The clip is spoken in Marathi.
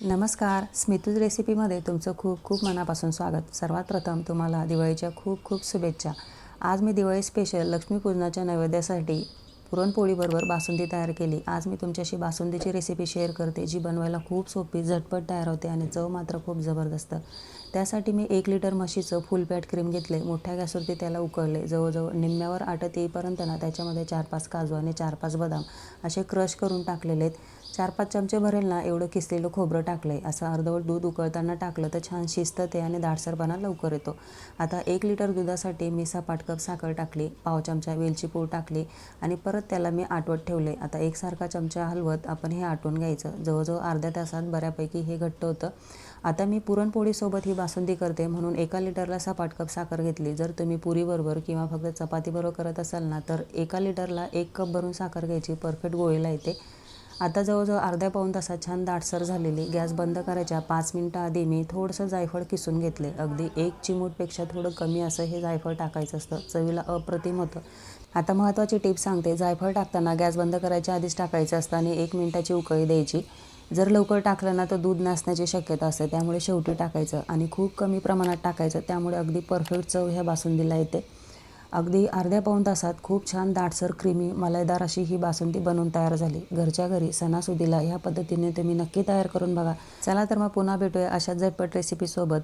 नमस्कार. स्मितूज रेसिपीमध्ये तुमचं खूप खूप मनापासून स्वागत. सर्वात प्रथम तुम्हाला दिवाळीच्या खूप खूप शुभेच्छा. आज मी दिवाळी स्पेशल लक्ष्मीपूजनाच्या नैवेद्यासाठी पुरणपोळीबरोबर बासुंदी तयार केली. आज मी तुमच्याशी बासुंदीची रेसिपी शेअर करते जी बनवायला खूप सोपी झटपट तयार होते आणि चव मात्र खूप जबरदस्त. त्यासाठी मी एक लिटर म्हशीचं फुल पॅट क्रीम घेतले मोठ्या गॅसवरती त्याला उकळले. जवळजवळ निम्म्यावर आटत येईपर्यंत ना त्याच्यामध्ये चार पाच काजू आणि चार पाच बदाम असे क्रश करून टाकलेले आहेत. चार पाच चमचे भरेल ना एवढं किसलेलं खोबरं टाकलं आहे असं अर्धवट दूध उकळताना टाकलं तर छान शिजतं ते आणि दाटसरपणा लवकर येतो. आता एक लिटर दुधासाठी मी सपाट कप साखर टाकली पाव चमचा वेलची पूड टाकली आणि परत त्याला मी आटवत ठेवले. आता एकसारखा चमचा हलवत आपण हे आटवून घ्यायचं. जवळजवळ अर्ध्या तासात बऱ्यापैकी हे घट्ट होतं. आता मी पुरणपोळीसोबत ही बासुंदी करते म्हणून एका लिटरला सपाट कप साखर घेतली. जर तुम्ही पुरीबरोबर किंवा फक्त चपातीबरोबर करत असाल ना तर एका लिटरला एक कप भरून साखर घ्यायची. परफेक्ट गोळीला येते आता जवळजवळ अर्ध्या पाऊण तासात छान दाटसर झालेली गॅस बंद करायच्या पाच मिनटं आधी मी थोडंसं जायफळ किसून घेतले. अगदी एक चिमूटपेक्षा थोडं कमी असं हे जायफळ टाकायचं असतं. चवीला अप्रतिम होतं. आता महत्त्वाची टिप सांगते. जायफळ टाकताना गॅस बंद करायच्या आधीच टाकायचं असतं आणि एक मिनटाची उकळी द्यायची. जर लवकर टाकलं ना तर दूध नसण्याची शक्यता असते. त्यामुळे शेवटी टाकायचं आणि खूप कमी प्रमाणात टाकायचं. त्यामुळे अगदी परफेक्ट चव ह्या बासुंदीला येते. अगदी अर्ध्या पाऊण तासात खूप छान दाटसर क्रीमी मलाईदार अशी ही बासुंदी बनवून तयार झाली. घरच्या घरी सणासुदीला ह्या पद्धतीने तुम्ही नक्की तयार करून बघा. चला तर मग पुन्हा भेटूया अशा झटपट रेसिपीसोबत